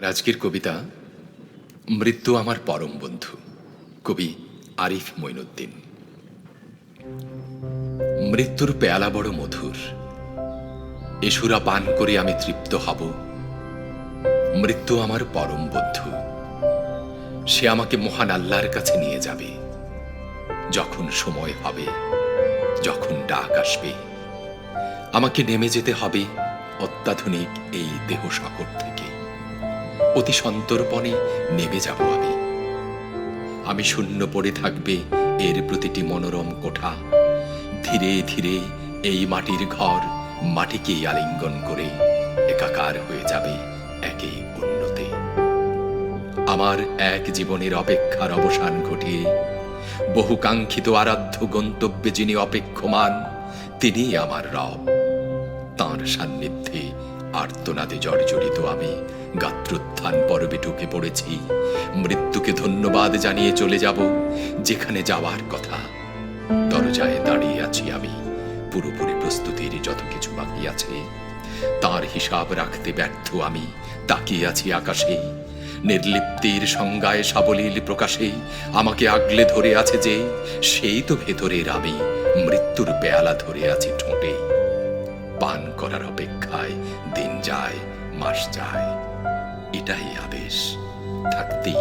আজকের কবিতা, মৃত্যু আমার পরম বন্ধু কবি আরিফ মঈনুদ্দিন। মৃত্যুর পেয়ালা বড় মধুর, এসুরা পান করে আমি তৃপ্ত হব। মৃত্যু আমার পরম বন্ধু, সে আমাকে মহান আল্লাহর কাছে নিয়ে যাবে। যখন সময় হবে, যখন ডাক আসবে, আমাকে নেমে যেতে হবে অত্যাধুনিক এই দেহ শহর থেকে। অতি সন্তর্পণে নেমে যাব আমি। আমি শূন্য পড়ে থাকবে এর প্রতিটি মনোরম কোঠা। ধীরে ধীরে এই মাটির ঘর মাটিকেই আলিঙ্গন করে একাকার হয়ে যাবে একে অন্যতে। আমার এক জীবনের অপেক্ষার অবসান ঘটিয়ে বহু কাঙ্ক্ষিত আরাধ্য গন্তব্যে যিনি অপেক্ষমান তিনি আমার রব। তাঁর সান্নিধ্যে আর্তনাদে জর্জরিত আমি, গাত্রোত্থান পর্বে ঢুকে পড়েছি। মৃত্যুকে ধন্যবাদ জানিয়ে চলে যাব, যেখানে যাওয়ার কথা। দরজায় দাঁড়িয়ে আছি আমি, পুরোপুরি প্রস্তুতির যত কিছু বাকি আছে। তার হিসাব রাখতে ব্যর্থ আমি, তাকিয়ে আছি আকাশে। নির্লিপ্তির সংজ্ঞায় সাবলীল প্রকাশে, আমাকে আগলে ধরে আছে যে, সেই তো ভেতরের আমি, মৃত্যুর পেয়ালা ধরে আছি ঠোঁটে। পান করার অপেক্ষায় দিন যায় মাস যায়। এটাই আদেশ। থাকতেই